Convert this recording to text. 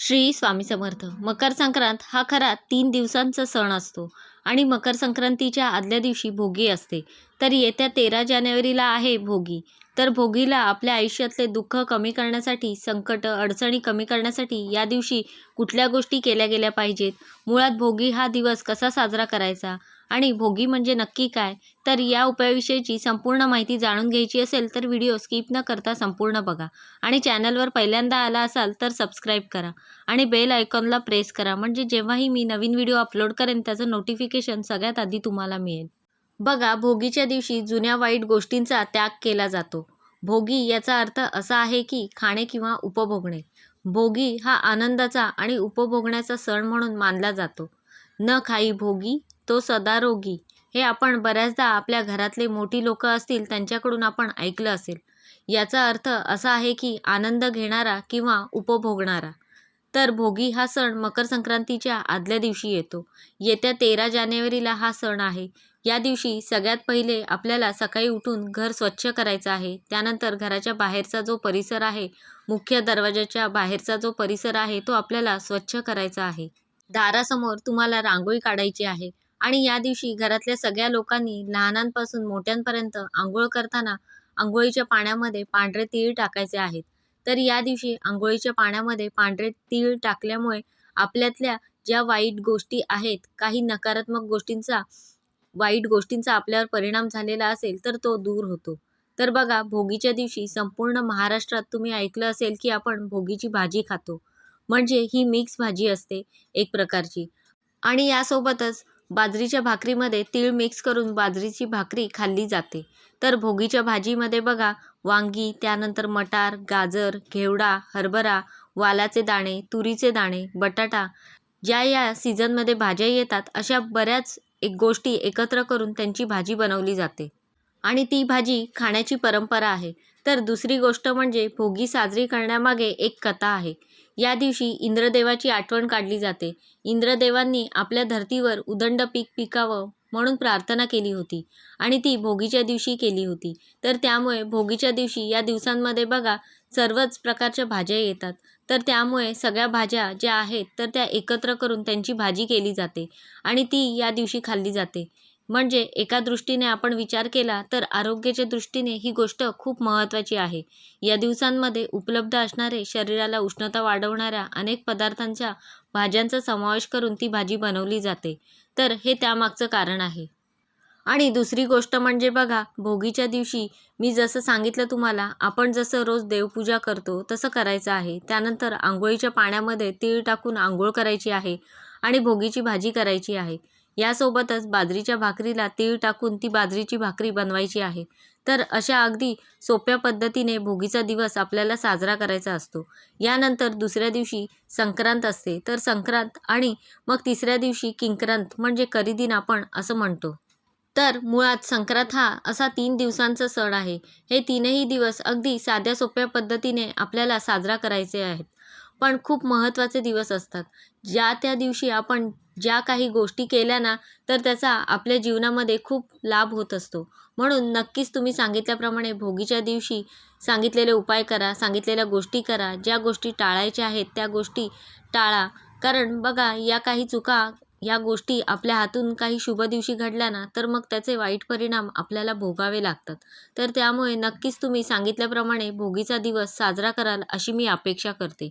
श्री स्वामी समर्थ. मकर संक्रांत हा खरा तीन दिवसांचा सण असतो आणि मकर संक्रांतीच्या आदल्या दिवशी भोगी असते. तर येत्या तेरा जानेवारीला आहे भोगी. तर भोगीला आपल्या आयुष्यातले दुःख कमी करण्यासाठी संकट अडचणी कमी करण्यासाठी या दिवशी कुठल्या गोष्टी केल्या गेल्या पाहिजेत? मुळात भोगी हा दिवस कसा साजरा करायचा? आणि भोगी म्हणजे नक्की काय? तर या उपायाविषयीची संपूर्ण माहिती जाणून घ्यायची असेल तर व्हिडिओ स्किप न करता संपूर्ण बघा. आणि चॅनलवर पहिल्यांदा आला असाल तर सबस्क्राईब करा. आणि बेल आयकॉनला प्रेस करा. म्हणजे जेव्हाही मी नवीन व्हिडिओ अपलोड करेन त्याचं नोटिफिकेशन सगळ्यात आधी तुम्हाला मिळेल. बघा भोगीच्या दिवशी जुन्या वाईट गोष्टींचा त्याग केला जातो. भोगी याचा अर्थ असा आहे की खाणे किंवा उपभोगणे. भोगी हा आनंदाचा आणि उपभोगण्याचा सण म्हणून मानला जातो. न खाई भोगी तो सदा रोगी. हे आपण बऱ्याचदा आपल्या घरातले मोठी लोक असतील त्यांच्याकडून आपण ऐकलं असेल. याचा अर्थ असा आहे की आनंद घेणारा किंवा उपभोगणारा. तर भोगी हा सण मकर संक्रांतीच्या आदल्या दिवशी येतो. येत्या तेरा जानेवारीला हा सण आहे. या दिवशी सगळ्यात पहिले आपल्याला सकाळी उठून घर स्वच्छ करायचं आहे. त्यानंतर घराच्या बाहेरचा जो परिसर आहे मुख्य दरवाजाच्या बाहेरचा जो परिसर आहे तो आपल्याला स्वच्छ करायचा आहे. दारासमोर तुम्हाला रांगोळी काढायची आहे. आणि या दिवशी घरातल्या सगळ्या लोकांनी लहानांपासून मोठ्यांपर्यंत आंघोळ करताना आंघोळीच्या पाण्यामध्ये पांढरे तीळ टाकायचे आहेत. तर या दिवशी आंघोळीच्या पाण्यामध्ये पांढरे तीळ टाकल्यामुळे आपल्यातल्या ज्या वाईट गोष्टी आहेत काही नकारात्मक गोष्टींचा वाईट गोष्टींचा आपल्यावर परिणाम झालेला असेल तर तो दूर होतो. तर बघा भोगीच्या दिवशी संपूर्ण महाराष्ट्रात तुम्ही ऐकलं असेल की आपण भोगीची भाजी खातो. म्हणजे ही मिक्स भाजी असते एक प्रकारची. आणि यासोबतच बाजरीच्या भाकरीमध्ये तीळ मिक्स करून बाजरीची भाकरी खाल्ली जाते. तर भोगीच्या भाजीमध्ये बघा वांगी त्यानंतर मटार गाजर घेवडा हरभरा वालाचे दाणे तुरीचे दाणे बटाटा ज्या या सीझनमध्ये भाज्या येतात अशा बऱ्याच एक गोष्टी एकत्र करून त्यांची भाजी बनवली जाते. आणि ती भाजी खाण्याची परंपरा आहे. तर दुसरी गोष्ट म्हणजे भोगी साजरी करण्यामागे एक कथा आहे. या दिवशी इंद्रदेवाची आठवण काढली जाते. इंद्रदेवांनी आपल्या धर्तीवर उदंड पीक पिकावं म्हणून प्रार्थना केली होती आणि ती भोगीच्या दिवशी केली होती. तर त्यामुळे भोगीच्या दिवशी या दिवसांमध्ये बघा सर्वच प्रकारच्या भाज्या येतात. तर त्यामुळे सगळ्या भाज्या ज्या आहेत तर त्या एकत्र करून त्यांची भाजी केली जाते आणि ती या दिवशी खाल्ली जाते. म्हणजे एका दृष्टीने आपण विचार केला तर आरोग्याच्या दृष्टीने ही गोष्ट खूप महत्त्वाची आहे. या दिवसांमध्ये उपलब्ध असणारे शरीराला उष्णता वाढवणाऱ्या अनेक पदार्थांच्या भाज्यांचा समावेश करून ती भाजी बनवली जाते. तर हे त्यामागचं कारण आहे. आणि दुसरी गोष्ट म्हणजे बघा भोगीच्या दिवशी मी जसं सांगितलं तुम्हाला आपण जसं रोज देवपूजा करतो तसं करायचं आहे. त्यानंतर आंघोळीच्या पाण्यामध्ये तीळ टाकून आंघोळ करायची आहे आणि भोगीची भाजी करायची आहे. यासोबतच बाजरीच्या भाकरीला तीळ टाकून ती बाजरीची भाकरी बनवायची आहे. तर अशा अगदी सोप्या पद्धतीने भोगीचा दिवस आपल्याला साजरा करायचा असतो. यानंतर दुसऱ्या दिवशी संक्रांत असते. तर संक्रांत आणि मग तिसऱ्या दिवशी किंक्रांत म्हणजे करीदिन आपण असं म्हणतो. तर मुळात संक्रांत हा असा तीन दिवसांचा सण आहे. हे तीनही दिवस अगदी साध्या सोप्या पद्धतीने आपल्याला साजरा करायचे आहेत. पण खूप महत्त्वाचे दिवस असतात. ज्या त्या दिवशी आपण ज्या काही गोष्टी केल्या ना तर त्याचा आपल्या जीवनामध्ये खूप लाभ होत असतो. म्हणून नक्कीच तुम्ही सांगितल्याप्रमाणे भोगीच्या दिवशी सांगितलेले उपाय करा सांगितलेल्या गोष्टी करा. ज्या गोष्टी टाळायच्या आहेत त्या गोष्टी टाळा. कारण बघा या काही चुका या गोष्टी आपल्या हातून काही शुभ दिवशी घडल्या ना तर मग त्याचे वाईट परिणाम आपल्याला भोगावे लागतात. तर त्यामुळे नक्कीच तुम्ही सांगितल्याप्रमाणे भोगीचा दिवस साजरा कराल अशी मी अपेक्षा करते.